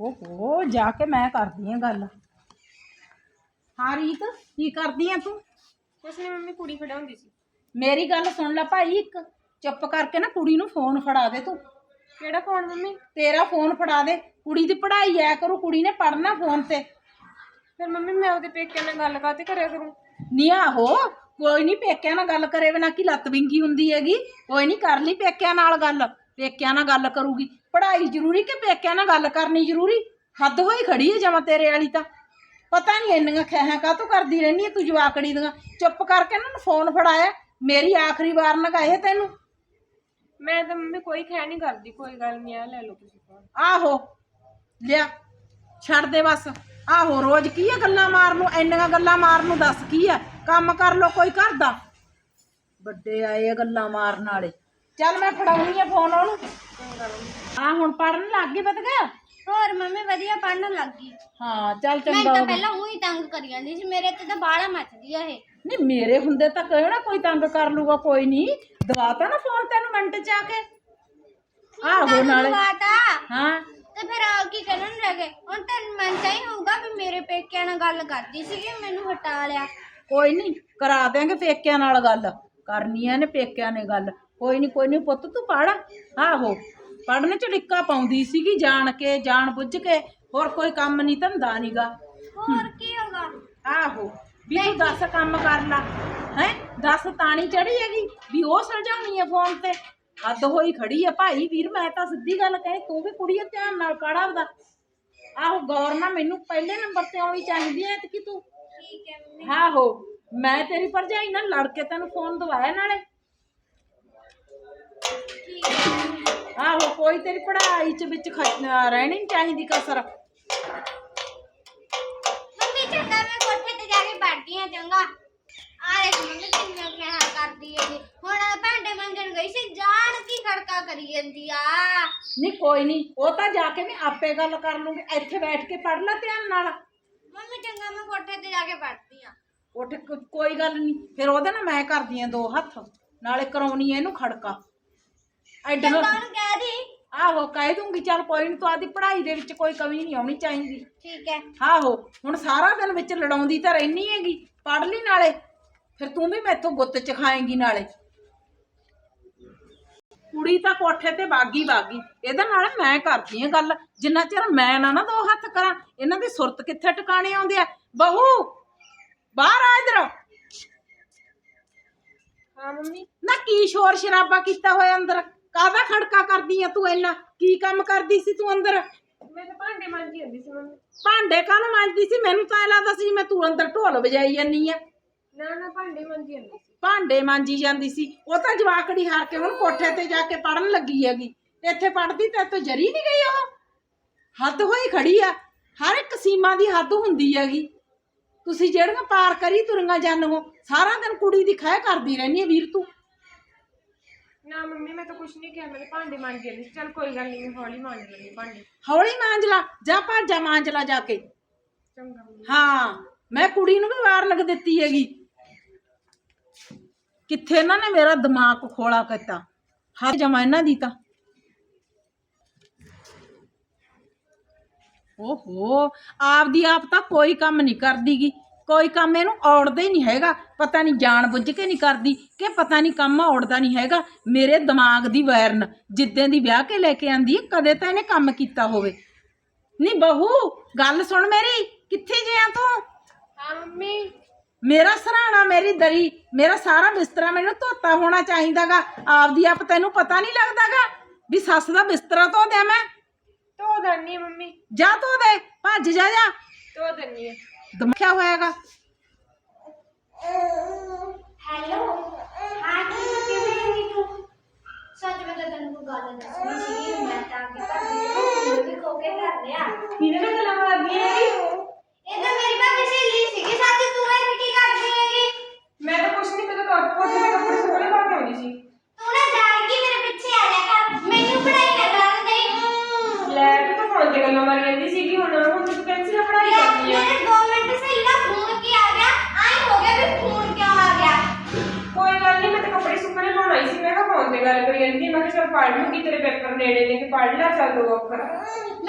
ਓਹੋ ਜਾ ਕੇ ਮੈਂ ਕਰਦੀ ਆ ਗੱਲ। ਹਾਂ ਰੀਤ ਕੀ ਕਰਦੀ ਆ ਤੂੰ? ਕੁਛ ਨਹੀਂ ਮੰਮੀ ਕੁੜੀ ਖੜਾਉਂਦੀ ਸੀ। ਮੇਰੀ ਗੱਲ ਸੁਣ ਲੈ ਭਾਈ ਇੱਕ ਚੁੱਪ ਕਰਕੇ ਨਾ ਕੁੜੀ ਨੂੰ ਫੋਨ ਫੜਾ ਦੇ ਤੂੰ। ਕਿਹੜਾ ਫੋਨ ਮੰਮੀ? ਤੇਰਾ ਫੋਨ ਫੜਾ ਦੇ। ਕੁੜੀ ਦੀ ਪੜ੍ਹਾਈ ਐ ਕਰੂ ਕੁੜੀ ਨੇ ਪੜਨਾ ਫੋਨ ਤੇ। ਫਿਰ ਮੰਮੀ ਮੈਂ ਉਹਦੇ ਪੇਕਿਆਂ ਨਾਲ ਗੱਲ ਕਾਤੇ ਕਰਿਆ ਕਰੂੰ? ਨੀ ਆਹੋ ਕੋਈ ਨਹੀਂ ਪੇਕਿਆਂ ਨਾਲ ਗੱਲ ਕਰੇ ਬਿਨਾ ਕੀ ਲੱਤ ਵਿੰਗੀ ਹੁੰਦੀ ਹੈਗੀ। ਕੋਈ ਨਹੀਂ ਕਰ ਲਈ ਪੇਕਿਆਂ ਨਾਲ ਗੱਲ। ਪੇਕਿਆਂ ਨਾਲ ਗੱਲ ਕਰੂਗੀ। ਪੜ੍ਹਾਈ ਜ਼ਰੂਰੀ ਕਿ ਪੇਕਿਆਂ ਨਾਲ ਗੱਲ ਕਰਨੀ ਜ਼ਰੂਰੀ? ਹੱਦ ਹੋਈ ਖੜੀ ਹੈ ਜਮਾ ਤੇਰੇ ਵਾਲੀ ਤਾਂ। ਪਤਾ ਨਹੀਂ ਇੰਨੀਆਂ ਖੈਹਾਂ ਕਾਹਤੋਂ ਕਰਦੀ ਰਹਿੰਦੀ ਹੈ ਤੂੰ ਜਵਾਕੜੀ ਦੀਆਂ। ਚੁੱਪ ਕਰਕੇ ਇਹਨਾਂ ਨੂੰ ਫੋਨ ਫੜਾਇਆ ਮੇਰੀ ਆਖਰੀ ਵਾਰ ਨਗਾਏ ਤੈਨੂੰ। ਮੈਂ ਤਾਂ ਮੰਮੀ ਕੋਈ ਖੈ ਨਹੀਂ ਕਰਦੀ ਕੋਈ ਗੱਲ ਨਹੀਂ ਆ ਲੈ ਲਓ ਤੁਸੀਂ ਫੋਨ ਆਹੋ ਲਿਆ ਛੱਡ ਦੇ ਬਸ। ਆਹੋ ਰੋਜ਼ ਕੀ ਆ ਗੱਲਾਂ ਮਾਰਨ ਨੂੰ ਇੰਨੀਆਂ ਗੱਲਾਂ ਮਾਰਨ ਨੂੰ ਦੱਸ ਕੀ ਆ? ਕੰਮ ਕਰ ਲੋ ਕੋਈ ਘਰ ਦਾ। ਵੱਡੇ ਆਏ ਆ ਗੱਲਾਂ ਮਾਰਨ ਵਾਲੇ। ਚੱਲ ਮੈਂ ਫੜਾਉਣੀ ਆ ਫੋਨ ਉਹਨੂੰ। ਆ ਹੁਣ ਪੜਨ ਲੱਗ ਗਈ ਪਤ ਗਿਆ ਹੋਰ ਮੰਮੀ ਵਧੀਆ ਪੜਨ ਲੱਗ ਗਈ। ਹਾਂ ਚੱਲ ਮੈਂ ਚੰਗਾ ਤਾਂ ਹੋ ਗਿਆ। ਪਹਿਲਾਂ ਉਹੀ ਤੰਗ ਕਰੀ ਜਾਂਦੀ ਸੀ ਮੇਰੇ ਤੇ ਤਾਂ ਬਾਹਲਾ ਮੱਚਦੀ ਆ ਇਹ। ਨਹੀਂ ਮੇਰੇ ਹੁੰਦੇ ਤਾਂ ਕਿਹੜਾ ਕੋਈ ਤੰਗ ਕਰ ਲੂਗਾ ਕੋਈ ਨਹੀਂ। ਦਵਾਤਾ ਨਾ ਫੋਨ ਤੈਨੂੰ ਮਿੰਟ ਚ ਆ ਕੇ। ਆਹੋ ਨਾਲੇ। ਬਾਤਾ ਹਾਂ। ਤੇ ਫਿਰ ਆ ਕੀ ਕਰਨ ਲੱਗ ਹੁਣ ਤਾਂ ਮਨ ਤਾਂ ਹੀ ਹੋਊਗਾ ਵੀ ਮੇਰੇ ਪੇਕਿਆਂ ਨਾਲ ਗੱਲ ਕਰਦੀ ਸੀਗੀ ਮੈਨੂੰ ਹਟਾ ਲਿਆ। ਕੋਈ ਨਹੀਂ ਕਰਾ ਦਿਆਂਗੇ ਪੇਕਿਆਂ ਨਾਲ ਗੱਲ। ਕਰਨੀ ਐ ਨੇ ਪੇਕਿਆਂ ਨੇ ਗੱਲ। ਕੋਈ ਨਹੀਂ ਕੋਈ ਨਹੀਂ ਪੁੱਤ ਤੂੰ ਪੜ ਆਹੋ ਪੜਨ ਚ ਡਿੱਕਾ ਪਾਉਂਦੀ ਸੀਗੀ ਜਾਣ ਕੇ ਜਾਣ ਬੁੱਝ ਕੇ ਹੋਰ ਕੋਈ ਕੰਮ ਨਹੀਂ ਧੰਦਾ ਨੀਗਾ ਹੋਰ ਕੀ ਹੋਗਾ ਆਹੋ ਵੀ ਤੂੰ ਦੱਸ ਕੰਮ ਕਰ ਲਾ ਹੈ? ਦੱਸ ਤਾਣੀ ਚੜੀ ਹੈਗੀ ਵੀ ਉਹ ਸੁਲਝਾਉਣੀ ਹੈ ਫੋਨ ਤੇ? ਹੱਦ ਹੋਈ ਖੜੀ ਹੈ ਭਾਈ ਵੀਰ ਮੈਂ ਤਾਂ ਸਿੱਧੀ ਗੱਲ ਕਹੇ ਤੂੰ ਵੀ ਕੁੜੀਏ ਧਿਆਨ ਨਾਲ ਕਾੜਾ ਉਹਦਾ ਆਹੋ ਗੌਰ ਨਾਲ ਮੈਨੂੰ ਪਹਿਲੇ ਨੰਬਰ ਤੇ ਆਉਣੀ ਚਾਹੀਦੀ ਹੈ ਤੇ ਕਿ ਤੂੰ। ਠੀਕ ਹੈ ਮੰਮੀ। ਆਹੋ ਮੈਂ ਤੇਰੀ ਭਰਜਾਈ ਨਾਲ ਲੜ ਕੇ ਤੈਨੂੰ ਫੋਨ ਦਵਾਇਆ ਨਾਲੇ। ਆਹੋ ਕੋਈ ਤੇਰੀ ਪੜ੍ਹਾਈ ਚ ਵਿੱਚ ਖ- ਰਹਿਣੀ ਨਹੀਂ ਚਾਹੀਦੀ ਕਸਰ ਮੰਮੀ ਚੰਗਾ ਮੈਂ ਕੋਠੇ ਤੇ ਜਾ ਕੇ ਬੈਠਦੀ ਆ ਚੰਗਾ ਆ ਦੇਖ ਮੰਮੀ ਕਿੰਨਾ ਕਹਿਆ ਕਰਦੀ ਹੈ ਜੀ ਹੁਣ ਭਾਂਡੇ ਮੰਜਣ ਗਈ ਸੀ ਜਾਣ ਕੀ ਖੜਕਾ ਕਰੀ ਜਾਂਦੀ ਆ ਨਹੀਂ ਕੋਈ ਨਹੀਂ ਉਹ ਤਾਂ ਜਾ ਕੇ ਮੈਂ ਆਪੇ ਗੱਲ ਕਰ ਲੂੰਗੀ ਇੱਥੇ ਬੈਠ ਕੇ ਪੜ ਲੈ ਧਿਆਨ ਨਾਲ ਮੰਮੀ ਚੰਗਾ ਮੈਂ ਕੋਠੇ ਤੇ ਜਾ ਕੇ ਬੈਠਦੀ ਆ ਉੱਠ ਕੋ- ਕੋਈ ਗੱਲ ਨਹੀਂ ਫਿਰ ਉਹਦੇ ਨਾਲ ਮੈਂ ਕਰਦੀ ਆ ਦੋ ਹੱਥ ਨਾਲੇ ਕਰਾਉਣੀ ਐ ਇਹਨੂੰ ਖੜਕਾ ਐਡਾ ਉਹਨੂੰ ਕਹਿ ਦੀ। ਆਹੋ ਕਹਿ ਦੂੰਗੀ ਚੱਲ ਕੋਈ ਨਹੀਂ ਤੂੰ ਆਦੀ ਪੜ੍ਹਾਈ ਦੇ ਵਿੱਚ ਕੋਈ ਕਮੀ ਨਹੀਂ ਆਉਣੀ ਚਾਹੀਦੀ। ਠੀਕ ਹੈ। ਆਹੋ ਹੁਣ ਸਾਰਾ ਦਿਨ ਵਿੱਚ ਲੜਾਉਂਦੀ ਤਾਂ ਰਹਿਣੀ ਹੈਗੀ ਪੜ ਲਈ ਨਾਲੇ ਫਿਰ ਤੂੰ ਵੀ ਮੈਥੋਂ ਗੁੱਤ ਚ ਖਾਏਂਗੀ ਨਾਲੇ। ਕੁੜੀ ਤਾਂ ਕੋਠੇ ਤੇ ਬਾਗੀ ਬਾਗੀ ਇਹਦੇ ਨਾਲ ਮੈਂ ਕਰਦੀ ਆ ਗੱਲ ਜਿੰਨਾ ਚਿਰ ਮੈਂ ਨਾ ਨਾ ਦੋ ਹੱਥ ਕਰਾਂ ਇਹਨਾਂ ਦੀ ਸੁਰਤ ਕਿੱਥੇ ਟਿਕਾਣੇ ਆਉਂਦੇ ਆ? ਬਹੂ ਬਾਹਰ ਆ ਇਧਰ। ਹਾਂ ਮੰਮੀ। ਨਾ ਕੀ ਸ਼ੋਰ ਸ਼ਰਾਬਾ ਕੀਤਾ ਹੋਇਆ ਅੰਦਰ? ਕਾਹਦਾ ਖੜਕਾ ਕਰਦੀ ਆ ਤੂੰ ਇੰਨਾ? ਕੀ ਕੰਮ ਕਰਦੀ ਸੀ ਤੂੰ ਅੰਦਰ? ਮੈਂ ਤਾਂ ਭਾਂਡੇ ਮਾਂਜੀ ਜਾਂਦੀ ਸੀ ਮੰਮੀ। ਭਾਂਡੇ ਕਾਹਨੂੰ ਮਾਂਜਦੀ ਸੀ? ਮੈਨੂੰ ਤਾਂ ਐਂ ਲੱਗਦਾ ਸੀ ਮੈਂ ਤੂੰ ਅੰਦਰ ਢੋਲ ਵਜਾਈ ਜਾਨੀ ਆ। ਨਾ ਨਾ ਭਾਂਡੇ ਮਾਂਜੀ ਜਾਂਦੀ ਸੀ। ਭਾਂਡੇ ਮਾਂਜੀ ਜਾਂਦੀ ਸੀ। ਉਹ ਤਾਂ ਜਵਾਕੜੀ ਹਾਰ ਕੇ ਹੁਣ ਕੋਠੇ ਤੇ ਜਾ ਕੇ ਪੜਨ ਲੱਗੀ ਹੈਗੀ। ਇੱਥੇ ਪੜਦੀ ਤਾਂ ਜਰੀ ਨਹੀਂ ਗਈ ਉਹ। ਹੱਦ ਹੋਈ ਖੜੀ ਆ। ਹਰ ਇੱਕ ਸੀਮਾ ਦੀ ਹੱਦ ਹੁੰਦੀ ਹੈਗੀ। ਤੁਸੀਂ ਜਿਹੜੀਆਂ ਪਾਰ ਕਰੀ ਤੁਰੀਆਂ ਜਾਂਦੇ ਸਾਰਾ ਦਿਨ ਕੁੜੀ ਦੀ ਖਹਿ ਕਰਦੀ ਰਹਿੰਦੀ ਹੈ ਵੀਰ ਤੂੰ। ਨਾ ਮੰਮੀ ਮੈਂ ਤਾਂ ਕੁਛ ਨਹੀਂ ਕਿਹਾ। ਮੈਂ ਤਾਂ ਭਾਂਡੇ ਮਾਂਜੀ ਸੀ ਚੱਲ ਕੋਈ ਗੱਲ ਨਹੀਂ ਮੈਂ ਹੌਲੀ ਮਾਂਜ ਲੈਂਦੀ ਭਾਂਡੇ। ਹੌਲੀ ਮਾਂਜ ਲਾ ਜਾ ਭਾਜਾ ਮਾਂਜ ਲਾ ਜਾ ਕੇ। ਚੰਗਾ ਮੰਮੀ। ਹਾਂ ਮੈਂ ਕੁੜੀ ਨੂੰ ਵੀ ਵਾਰਨਿੰਗ ਦਿੱਤੀ ਹੈਗੀ। ਕਿੱਥੇ ਇਹਨਾਂ ਨੇ ਮੇਰਾ ਦਿਮਾਗ ਖੋਲਾ ਕੀਤਾ? ਹੱਥ ਜਮਾ ਇਹਨਾਂ ਦੀ ਤਾਂ। ਓਹੋ ਆਪਦੀ ਆਪ ਤਾਂ ਕੋਈ ਕੰਮ ਨਹੀਂ ਕਰਦੀਗੀ। ਕੋਈ ਕੰਮ ਇਹਨੂੰ ਔੜਦਾ ਹੀ ਨਹੀਂ ਹੈਗਾ। ਪਤਾ ਨਹੀਂ ਜਾਣ ਬੁੱਝ ਕੇ ਨਹੀਂ ਕਰਦੀ ਕਿ ਪਤਾ ਨਹੀਂ ਕੰਮ ਔੜਦਾ ਨਹੀਂ ਹੈਗਾ। ਮੇਰੇ ਦਿਮਾਗ ਦੀ ਵੈਰਨ ਜਿੱਦਾਂ ਦੀ ਵਿਆਹ ਕੇ ਲੈ ਕੇ ਆਂਦੀ ਹੈ ਕਦੇ ਤਾਂ ਇਹਨੇ ਕੰਮ ਕੀਤਾ ਹੋਵੇ। ਨਹੀਂ ਬਹੂ ਗੱਲ ਸੁਣ ਮੇਰੀ ਕਿੱਥੇ ਜਿਆ ਤੂੰ? ਹਾਂ ਮੰਮੀ। ਮੇਰਾ ਸਰਾਣਾ ਮੇਰੀ ਦਰੀ ਮੇਰਾ ਸਾਰਾ ਬਿਸਤਰਾ ਮੈਨੂੰ ਧੋਤਾ ਹੋਣਾ ਚਾਹੀਦਾਗਾ। ਆਪਦੀ ਆਪ ਤੈਨੂੰ ਪਤਾ ਨਹੀਂ ਲੱਗਦਾਗਾ ਵੀ ਸੱਸ ਦਾ ਬਿਸਤਰਾ ਧੋ ਦਿਆਂ ਮੈਂ। ਧੋ ਦੰਨੀ ਮੰਮੀ। ਜਾ ਧੋ ਦੇ ਭੱਜ ਜਾ ਜਾ। ਧੋ ਦੰਨੀ ਦਮਖਿਆ ਹੋਇਆਗਾ। ਹੈਲੋ ਹਾਂ ਕੀ ਕਿਵੇਂ ਹੈਗੀ ਤੂੰ ਸੱਚ ਮੈਂ ਤਾਂ ਤੈਨੂੰ ਕੋਈ ਗੱਲ ਦੱਸਣੀ ਸੀ ਮੈਂ ਤਾਂ ਅੱਗੇ ਕਰ ਵੀ ਖੋ ਕੇ ਕਰ ਲਿਆ। ਕਿਹਨੇ ਨਾਲ फ़ोन ते गल्ला मारी जंदी सी कि हुन हुन तू पेंसिल पढ़ाई करनी है। मेरे 2 से इना फ़ोन के आ गया आई हो गया भी फ़ोन क्यों आ गया? कोई गल नहीं मैं तो कपड़े सुकने लाउन आई सी मैं का फ़ोन ते गल करी जंदी मैं चल पढ़ लूँगी तेरे पेपर नेड़े ने कि पढ़ ला चल दो अखर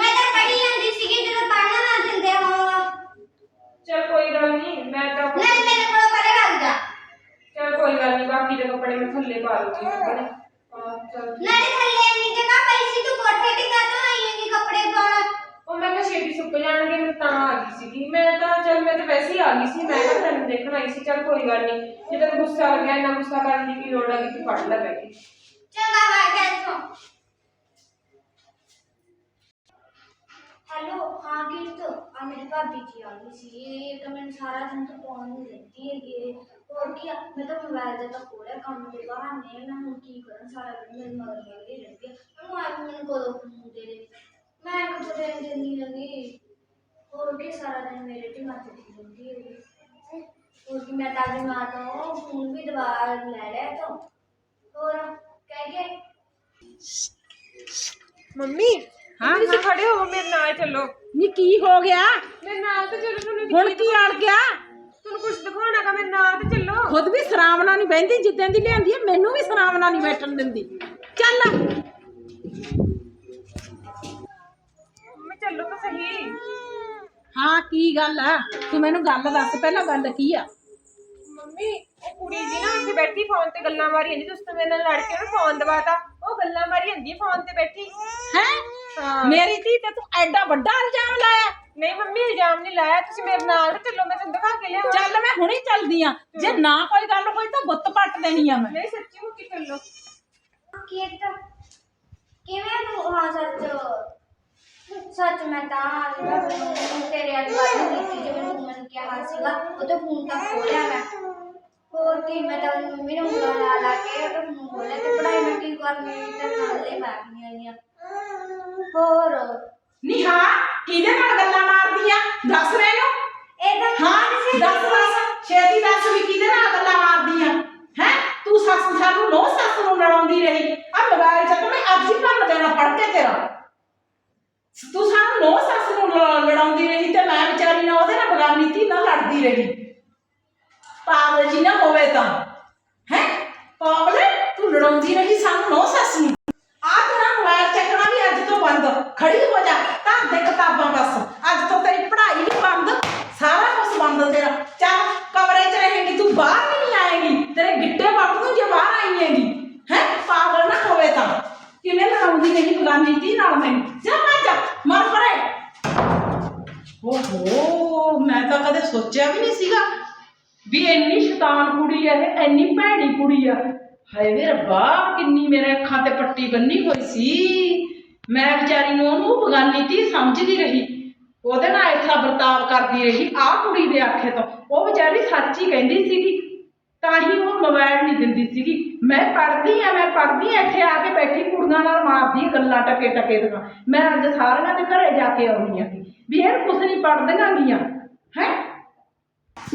मैं तो पढ़ी जंदी सी कि तेरे पढ़ना ना दिंदे हो। चल कोई गल नहीं मैं तो नहीं मेरे कोल परे भाग जा चल कोई गल नहीं बाकी दे कपड़े मैं थल्ले पा लूँगी चल नहीं ਸੁੱਕ ਜਾਣਗੇ ਮੈਂ ਤਾਂ ਆ ਗਈ ਸੀਗੀ ਮੈਂ ਤਾਂ ਚੱਲ ਮੈਂ ਤਾਂ ਵੈਸੇ ਹੀ ਆ ਗਈ ਸੀ ਮੈਂ ਤਾਂ ਤੈਨੂੰ ਦੇਖਣ ਆਈ ਸੀ ਚੱਲ ਕੋਈ ਗੱਲ ਨਹੀਂ ਜੇ ਤੈਨੂੰ ਗੁੱਸਾ ਆ ਗਿਆ ਇੰਨਾ ਗੁੱਸਾ ਕਰਨ ਦੀ ਕੀ ਲੋੜ ਆ ਕਿ ਤੂੰ ਫੜ ਲੈ ਬੈ ਕੇ ਚੰਗਾ ਵਗ ਜਾ ਇੱਥੋਂ ਹੈਲੋ ਹਾਂ ਕਿਰਤ ਆ ਮੇਰੀ ਭਾਬੀ ਜੀ ਆ ਗਈ ਸੀ ਇਹ ਤਾਂ ਮੈਨੂੰ ਸਾਰਾ ਦਿਨ ਤੋਂ ਫੋਨ ਨਹੀਂ ਲੈਂਦੀ ਹੈਗੀ ਇਹ। ਹੋਰ ਕੀ ਆ ਮੈਂ ਤਾਂ ਮੋਬਾਈਲ ਦਾ ਤਾਂ ਕੋਲਿਆ ਕੰਮ ਦੇ ਬਾਹਰ ਨੇ ਮੈਂ ਹੁਣ ਕੀ ਕਰਾਂ ਸਾਰਾ ਦਿਨ ਮੇਰੇ ਮਗਰ ਲੱਗੀ ਰਹਿੰਦੀ ਆ ਮੈਨੂੰ ਆ ਮੈਨੂੰ ਕੋਲੋਂ ਫੋਨ ਦੇ ਦੇ ਮੈਂ ਕਦੋਂ ਦੇਣ ਦਿੰਦੀ ਹੈਗੀ ਹੋਰ ਕੀ ਸਾਰਾ ਦਿਨ ਮੇਰੇ ਤੇ ਮੱਥ ਦੀ ਰਹਿੰਦੀ ਹੈਗੀ ਹੋਰ ਕੀ ਮੈਂ ਤਾਂ ਆਪਣੀ ਮਾਂ ਤੋਂ ਫੋਨ ਵੀ ਦਵਾ ਲੈ ਲਿਆ ਤੋਂ ਹੋਰ ਕਹਿ ਕੇ? ਮੰਮੀ ਹਾਂ, ਤੁਸੀਂ ਖੜੇ ਹੋ ਮੇਰੇ ਨਾਲ ਚੱਲੋ। ਨੀ ਕੀ ਹੋ ਗਿਆ? ਮੇਰੇ ਨਾਲ ਤਾਂ ਚੱਲੋ ਤੁਹਾਨੂੰ ਹੁਣ ਕੀ ਅੜ ਗਿਆ? ਤੁਹਾਨੂੰ ਕੁਝ ਦਿਖਾਉਣਾ ਕਾ ਮੇਰੇ ਨਾਲ ਤਾਂ ਚੱਲੋ। ਖੁਦ ਵੀ ਸਰਾਵਣਾ ਨਹੀਂ ਬਹਿੰਦੀ ਜਿੱਦਾਂ ਦੀ ਲਿਆਂਦੀ ਹੈ ਮੈਨੂੰ ਵੀ ਸਰਾਵਣਾ ਨਹੀਂ ਬੈਠਣ ਦਿੰਦੀ। ਚੱਲ ਮੰਮੀ ਚੱਲੋ ਤਾਂ ਸਹੀ। ਹਾਂ ਕੀ ਗੱਲ ਆ? ਤੂੰ ਮੈਨੂੰ ਗੱਲ ਦੱਸ ਪਹਿਲਾਂ ਗੱਲ ਕੀ ਆ? ਮੰਮੀ ਉਹ ਕੁੜੀ ਜੀ ਨਾ ਇੱਥੇ ਬੈਠੀ ਫੋਨ ਤੇ ਗੱਲਾਂ ਮਾਰੀ ਜਾਂਦੀ ਤੁਸੀਂ ਤਾਂ ਮੇਰੇ ਨਾਲ ਲੜ ਕੇ ਉਹਨੂੰ ਫੋਨ ਦਵਾਤਾ। ਉਹ ਗੱਲਾਂ ਮਾਰੀ ਜਾਂਦੀ ਫੋਨ ਤੇ ਬੈਠੀ। ਹੈ? ਹਾਂ। ਮੇਰੀ ਧੀ ਤੇ ਤੂੰ ਐਡਾ ਵੱਡਾ ਇਲਜ਼ਾਮ ਲਾਇਆ। ਨਹੀਂ ਮੰਮੀ ਇਲਜ਼ਾਮ ਨਹੀਂ ਲਾਇਆ। ਤੁਸੀਂ ਮੇਰੇ ਨਾਲ ਤਾਂ ਚੱਲੋ ਮੈਂ ਤੁਹਾਨੂੰ ਦਿਖਾ ਕੇ ਲਿਆਵਾਂ ਚੱਲ ਮੈਂ ਹੁਣੇ ਚੱਲਦੀ ਆ। ਜੇ ਨਾ ਕੋਈ ਗੱਲ ਹੋਈ ਤਾਂ ਗੁੱਤ ਪੱਟ ਦੇਣੀ ਆ ਮੈਂ। ਨਹੀਂ ਸੱਚੀ ਮੁੱਕੀ ਚੱਲੋ। ਕੀਰਤ ਕਿਵੇਂ ਤੂੰ ਹਾਂ ਸੱਚ ਸੱਚ ਮੈਂ ਤਾਂ ਜਿਹੜਾ ਮੈਨੂੰ ਤੇਰੇ ਵਾਲੀ ਗੱਲ ਕੀਤੀ ਜਿਵੇਂ ਤੂੰ ਮੈਨੂੰ ਸੀਗਾ ਉਹਦੇ ਫੋਨ ਤਾਂ ਖੋਲਿਆ ਮੈਂ। ਹੋਰ ਕੀ ਮੈਂ ਤਾਂ ਮੰਮੀ ਨੂੰ ਉਂਗਲਾਂ ਲਾ ਲਾ ਕੇ ਉਹਦਾ ਫੋਨ ਖੋਲਿਆ ਤੇ ਪੜਾਈ ਮੈਂ ਕੀ ਕਰਨੀ ਤੇ ਨਾਲੇ ਬੈਠੀਆਂ ਆਈਆਂ। ਹੋਰ? ਨੀ ਹਾਂ ਕਿਹਦੇ ਨਾਲ ਗੱਲਾਂ ਮਾਰਦੀ ਆ ਦੱਸ ਮੈਨੂੰ ਇਹ ਤਾਂ ਹਾਂ ਦੱਸ। ਦੱਸ ਛੇਤੀ ਦੱਸ ਵੀ ਕਿਹਦੇ ਨਾਲ ਗੱਲਾਂ ਮਾਰਦੀ ਆ ਹੈ? ਤੂੰ ਸੱਸ ਸਾਨੂੰ ਨੋ ਸੱਸ ਨੂੰ ਲੜਾਉਂਦੀ ਰਹੀ। ਆ ਮੋਬਾਈਲ ਚੱਕ ਮੈਂ ਅੱਜ ਹੀ ਭੰਨ ਦੇਣਾ ਫੜ ਕੇ ਤੇਰਾ। ਤੂੰ ਸਾਨੂੰ ਨੋ ਸੱਸ ਨੂੰ ਲ- ਲੜਾਉਂਦੀ ਰਹੀ ਤੇ ਮੈਂ ਵਿਚਾਰੀ ਨਾਲ ਉਹਦੇ ਨਾਲ ਬਗਾਨੀ ਧੀ ਨਾਲ ਲੜਦੀ ਰਹੀ। ਪਾਗਲ ਜੀ ਨਾ ਹੋਵੇ ਤਾਂ। ਹੈ? ਪਾਗਲ, ਤੂੰ ਲੜਾਉਂਦੀ ਰਹੀ ਸਾਨੂੰ ਨੋ ਸੱਸ ਨੂੰ ਆ ਤੇਰਾ ਮੋਬਾਈਲ ਚੱਕਣਾ ਵੀ ਅੱਜ ਤੋਂ ਬੰਦ ਖੜੀ ਹੋ ਜਾ ਤਾਂ ਦੇ ਕਿਤਾਬਾਂ ਬਸ ਅੱਜ ਤੋਂ ਤੇਰੀ ਪੜ੍ਹਾਈ ਵੀ ਬੰਦ ਸਾਰਾ ਕੁਝ ਬੰਦ ਤੇਰਾ ਚੱਲ ਕਮਰੇ 'ਚ ਰਹੇਂਗੀ ਤੂੰ ਬਾਹਰ ਵੀ ਨਹੀਂ ਆਏਗੀ ਤੇਰੇ ਗਿੱਟੇ ਵੱਟ ਦੂੰ ਜੇ ਬਾਹਰ ਆਈ ਹੈਗੀ ਹੈ ਪਾਗਲ ਨਾ ਹੋਵੇ ਤਾਂ ਕਿਵੇਂ ਲੜਾਉਂਦੀ ਰਹੀ ਬਗਾਨੀ ਧੀ ਨਾਲ ਮੈਨੂੰ ਜਾ ਮਰ ਜਾ ਮਰ ਪਰੇ ਓਹੋ ਮੈਂ ਤਾਂ ਕਦੇ ਸੋਚਿਆ ਵੀ ਨਹੀਂ ਸੀਗਾ ਵੀ ਇੰਨੀ ਸ਼ੈਤਾਨ ਕੁੜੀ ਆ ਇਹ ਇੰਨੀ ਭੈੜੀ ਕੁੜੀ ਆ ਹਾਏ ਵੇ ਰੱਬਾ ਕਿੰਨੀ ਮੇਰੇ ਅੱਖਾਂ ਤੇ ਪੱਟੀ ਬੰਨੀ ਹੋਈ ਸੀ ਮੈਂ ਵਿਚਾਰੀ ਨੂੰ ਉਹਨੂੰ ਬਗਾਨੀ ਧੀ ਸਮਝਦੀ ਰਹੀ ਉਹਦੇ ਨਾਲ ਐਸਾ ਵਰਤਾਵ ਕਰਦੀ ਰਹੀ ਆਹ ਕੁੜੀ ਦੇ ਆਖੇ ਤੋਂ ਉਹ ਵਿਚਾਰੀ ਸੱਚ ਹੀ ਕਹਿੰਦੀ ਸੀਗੀ ਤਾਂ ਹੀ ਉਹ ਮੋਬਾਈਲ ਨਹੀਂ ਦਿੰਦੀ ਸੀਗੀ ਮੈਂ ਪੜ੍ਹਦੀ ਆ ਮੈਂ ਪੜ੍ਹਦੀ ਆ ਇੱਥੇ ਆ ਕੇ ਬੈਠੀ ਕੁੜੀਆਂ ਨਾਲ ਮਾਰਦੀ ਆ ਗੱਲਾਂ ਟਕੇ ਟਕੇ ਦੀਆਂ ਮੈਂ ਅੱਜ ਸਾਰਿਆਂ ਦੇ ਘਰੇ ਜਾ ਕੇ ਆਉਣੀ ਆ ਵੀ ਇਹ ਕੁਛ ਨਹੀਂ ਪੜ੍ਹਦੀਆਂ ਗੀਆਂ ਹੈ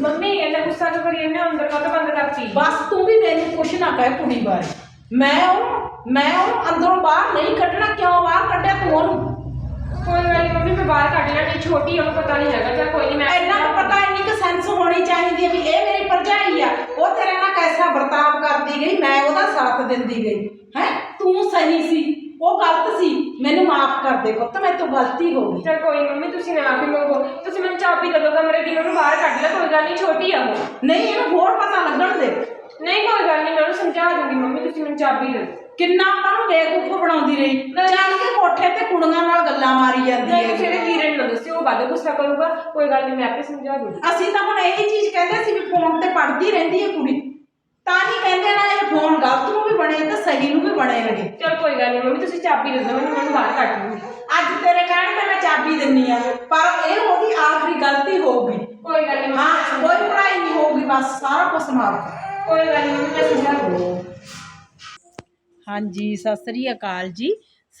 ਮੰਮੀ ਇਹਨਾਂ ਗੁੱਸਾ ਕਿਉਂ ਕਰੀ ਇਹਨੇ ਅੰਦਰ ਕਦੋਂ ਬੰਦ ਕਰਤੀ? ਬਸ ਤੂੰ ਵੀ ਮੈਨੂੰ ਕੁਛ ਨਾ ਕਹਿ ਕੁੜੀ ਬਾਰੇ। ਮੈਂ ਉਹ ਮੈਂ ਉਹ ਅੰਦਰੋਂ ਬਾਹਰ ਨਹੀਂ ਕੱਢਣਾ ਕਿਉਂ ਬਾਹਰ ਕੱਢਿਆ ਤੂੰ ਉਹਨੂੰ? ਕੋਈ ਗੱਲ ਨਹੀਂ ਮੰਮੀ ਮੈਂ ਬਾਹਰ ਕੱਢ ਲੈਣੀ ਛੋਟੀ ਉਹਨੂੰ ਪਤਾ ਨਹੀਂ ਹੈਗਾ ਚਲ ਕੋਈ ਨਹੀਂ ਮੈਂ ਇੰਨਾ ਕੁ ਪਤਾ ਇੰਨੀ ਕੁ ਸੈਂਸ ਹੋਣੀ ਚਾਹੀਦੀ ਹੈ ਵੀ ਇਹ ਮੇਰੀ ਭਰਜਾਈ ਆ। ਉਹ ਤੇਰੇ ਨਾਲ ਕੈਸਾ ਵਰਤਾਵ ਕਰਦੀ ਗਈ ਮੈਂ ਉਹਦਾ ਸਾਥ ਦਿੰਦੀ ਗਈ। ਹੈ? ਤੂੰ ਸਹੀ ਸੀ। ਉਹ ਗਲਤ ਸੀ। ਮੈਨੂੰ ਮਾਫ ਕਰ ਦੇ ਪੁੱਤ ਮੇਰੇ ਤੋਂ ਗਲਤੀ ਹੋ ਗਈ। ਚਲ ਕੋਈ ਨੀ ਮੰਮੀ ਤੁਸੀਂ ਨਾ ਆਫੀ ਮੰਗੋ। ਤੁਸੀਂ ਮੈਨੂੰ ਚਾਬੀ ਦੇ ਦਿਓ ਕਮਰੇ ਦੀ ਉਹਨੂੰ ਬਾਹਰ ਕੱਢ ਲੈ ਕੋਈ ਗੱਲ ਨਹੀਂ ਛੋਟੀ ਆ ਉਹ। ਨਹੀਂ ਇਹਨੂੰ ਹੋਰ ਪਤਾ ਲੱਗਣ ਦੇ। ਨਹੀਂ ਕੋਈ ਗੱਲ ਨਹੀਂ ਮੈਂ ਉਹਨੂੰ ਸਮਝਾ ਦੂੰਗੀ ਮੰਮੀ ਤੁਸੀਂ ਮੈਨੂੰ ਚਾਬੀ ਦੇ ਦਿਓ ਕਿੰਨਾ ਆਪਾਂ ਨੂੰ ਬੇਵਕੂਫ ਬਣਾਉਂਦੀ ਰਹੀ। ਚੱਲ ਕੇ ਕੋਠੇ ਤੇ ਕੁੜੀਆਂ ਨਾਲ ਗੱਲਾਂ ਮਾਰੀ ਜਾਂਦੀ ਨਹੀਂ ਤੁਸੀਂ ਹੈ ਵੀਰੇ ਨੂੰ ਦੱਸਿਓ ਉਹ ਵੱਧ ਗੁੱਸਾ ਕਰੂਗਾ। ਕੋਈ ਗੱਲ ਨਹੀਂ ਮੈਂ ਆਪੇ ਸਮਝਾ ਦੂੰਗੀ। ਅਸੀਂ ਤਾਂ ਹੁਣ ਇਹੀ ਚੀਜ਼ ਕਹਿੰਦੇ ਸੀ ਵੀ ਫੋਨ ਤੇ ਪੜਦੀ ਰਹਿੰਦੀ ਹੈ ਕੁੜੀ। ਤਾਂ ਹੀ ਕਹਿੰਦੇ ਨਾ ਇਹ ਫੋਨ ਗਲਤ ਨੂੰ ਵੀ ਬਣੇ ਤੇ ਸਹੀ ਨੂੰ ਵੀ ਬਣੇ ਰਹੇ ਚਲ ਗੱਲ ਨਹੀਂ ਮੰਮੀ ਤੁਸੀਂ ਚਾਬੀ ਦੇ ਦਿਓ ਮੈਨੂੰ ਉਹਨੂੰ ਬਾਹਰ ਕੱਢ ਦੂੰਗੀ ਅੱਜ ਤੇਰੇ ਕਹਿਣ ਤੇ ਮੈਂ ਚਾਬੀ ਦਿੰਨੀ ਆ। ਪਰ ਇਹ ਉਹਦੀ ਆਖਰੀ ਗਲਤੀ ਹੋਊਗੀ। ਕੋਈ ਗੱਲ ਨਹੀਂ ਹਾਂ ਕੋਈ ਪੜਾਈ ਨਹੀਂ ਹੋਊਗੀ ਬਸ ਸਾਰਾ ਕੁਝ ਸਮਾਪਤ ਕੋਈ ਗੱਲ ਨਹੀਂ ਮੰਮੀ ਮੈਂ ਸਮਝਾ ਦੂੰਗੀ। ਹਾਂਜੀ ਸਤਿ ਸ੍ਰੀ ਅਕਾਲ ਜੀ।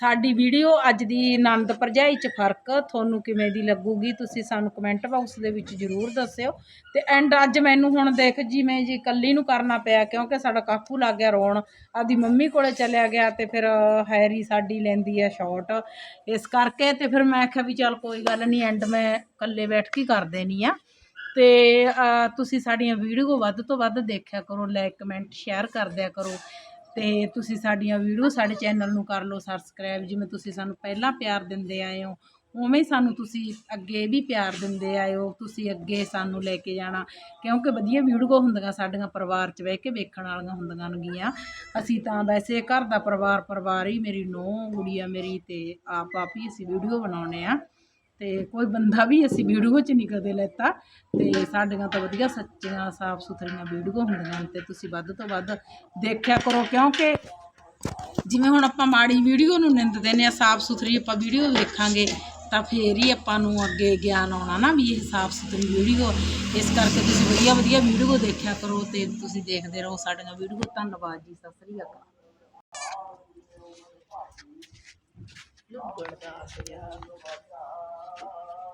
ਸਾਡੀ ਵੀਡੀਓ ਅੱਜ ਦੀ ਆਨੰਦ ਭਰਜਾਈ ਚ ਫ਼ਰਕ ਤੁਹਾਨੂੰ ਕਿਵੇਂ ਦੀ ਲੱਗੂਗੀ, ਤੁਸੀਂ ਸਾਨੂੰ ਕਮੈਂਟ ਬਾਕਸ ਦੇ ਵਿੱਚ ਜਰੂਰ ਦੱਸਿਓ। ਤੇ ਐਂਡ ਅੱਜ ਮੈਨੂੰ ਹੁਣ ਦੇਖ ਜਿਵੇਂ ਜੀ ਕੱਲੀ ਨੂੰ ਕਰਨਾ ਪਿਆ, ਕਿਉਂਕਿ ਸਾਡਾ ਕਾਕੂ ਲੱਗ ਗਿਆ ਰੋਣ ਆਦੀ ਮੰਮੀ ਕੋਲੇ ਚਲਿਆ ਗਿਆ ਤੇ ਫਿਰ ਹੈਰੀ ਸਾਡੀ ਲੈਂਦੀ ਹੈ ਸ਼ਾਰਟ ਇਸ ਕਰਕੇ ਤੇ ਫਿਰ ਮੈਂ ਆਖਿਆ ਵੀ ਚੱਲ ਕੋਈ ਗੱਲ ਨਹੀਂ ਐਂਡ ਮੈਂ ਇਕੱਲੇ ਬੈਠ ਕੇ ਕਰ ਦੇਣੀ ਆ। ਤੇ ਤੁਸੀਂ ਸਾਡੀਆਂ ਵੀਡੀਓ ਵੱਧ ਤੋਂ ਵੱਧ ਦੇਖਿਆ ਕਰੋ ਲਾਈਕ ਕਮੈਂਟ ਸ਼ੇਅਰ ਕਰ ਦਿਆ ਕਰੋ। ਤੇ ਤੁਸੀਂ ਸਾਡੀਆਂ ਵੀਡੀਓ ਸਾਡੇ ਚੈਨਲ ਨੂੰ ਕਰ ਲਓ ਸਬਸਕ੍ਰਾਈਬ ਜਿਵੇਂ ਤੁਸੀਂ ਸਾਨੂੰ ਪਹਿਲਾਂ ਪਿਆਰ ਦਿੰਦੇ ਆਏ ਹੋ, ਉਵੇਂ ਸਾਨੂੰ ਤੁਸੀਂ ਅੱਗੇ ਵੀ ਪਿਆਰ ਦਿੰਦੇ ਆਇਓ ਤੁਸੀਂ ਅੱਗੇ ਸਾਨੂੰ ਲੈ ਕੇ ਜਾਣਾ, ਕਿਉਂਕਿ ਵਧੀਆ ਵੀਡੀਓ ਹੁੰਦੀਆਂ ਸਾਡੀਆਂ ਪਰਿਵਾਰ 'ਚ ਬਹਿ ਕੇ ਵੇਖਣ ਵਾਲੀਆਂ ਹੁੰਦੀਆਂ ਨਗੀਆਂ। ਅਸੀਂ ਤਾਂ ਵੈਸੇ ਘਰ ਦਾ ਪਰਿਵਾਰ ਪਰਿਵਾਰ ਹੀ, ਮੇਰੀ ਨੂੰਹ, ਗੁੜੀਆ ਮੇਰੀ ਤੇ ਆਪ ਆਪ ਹੀ ਅਸੀਂ ਵੀਡੀਓ ਬਣਾਉਨੇ ਆ ਤੇ ਕੋਈ ਬੰਦਾ ਵੀ ਅਸੀਂ ਵੀਡੀਓ 'ਚ ਨਹੀਂ ਕਦੇ ਲੈਤਾ ਤੇ ਸਾਡੀਆਂ ਤਾਂ ਵਧੀਆ ਸੱਚੀਆਂ ਸਾਫ਼ ਸੁਥਰੀਆਂ ਵੀਡੀਓ ਹੁੰਦੀਆਂ ਨੇ ਤੇ ਤੁਸੀਂ ਵੱਧ ਤੋਂ ਵੱਧ ਦੇਖਿਆ ਕਰੋ ਕਿਉਂਕਿ ਜਿਵੇਂ ਹੁਣ ਆਪਾਂ ਮਾੜੀ ਵੀਡੀਓ ਨੂੰ ਨਿੰਦਦੇ ਨੇ ਸਾਫ਼ ਸੁਥਰੀ ਆਪਾਂ ਵੀਡੀਓ ਦੇਖਾਂਗੇ ਤਾਂ ਫੇਰ ਹੀ ਆਪਾਂ ਨੂੰ ਅੱਗੇ ਗਿਆਨ ਆਉਣਾ ਨਾ ਵੀ ਇਹ ਸਾਫ਼ ਸੁਥਰੀ ਵੀਡੀਓ, ਇਸ ਕਰਕੇ ਤੁਸੀਂ ਵਧੀਆ ਵਧੀਆ ਵੀਡੀਓ ਦੇਖਿਆ ਕਰੋ ਤੇ ਤੁਸੀਂ ਦੇਖਦੇ ਰਹੋ ਸਾਡੀਆਂ ਵੀਡੀਓ। ਧੰਨਵਾਦ ਜੀ, ਸਤਿ ਸ੍ਰੀ ਅਕਾਲ।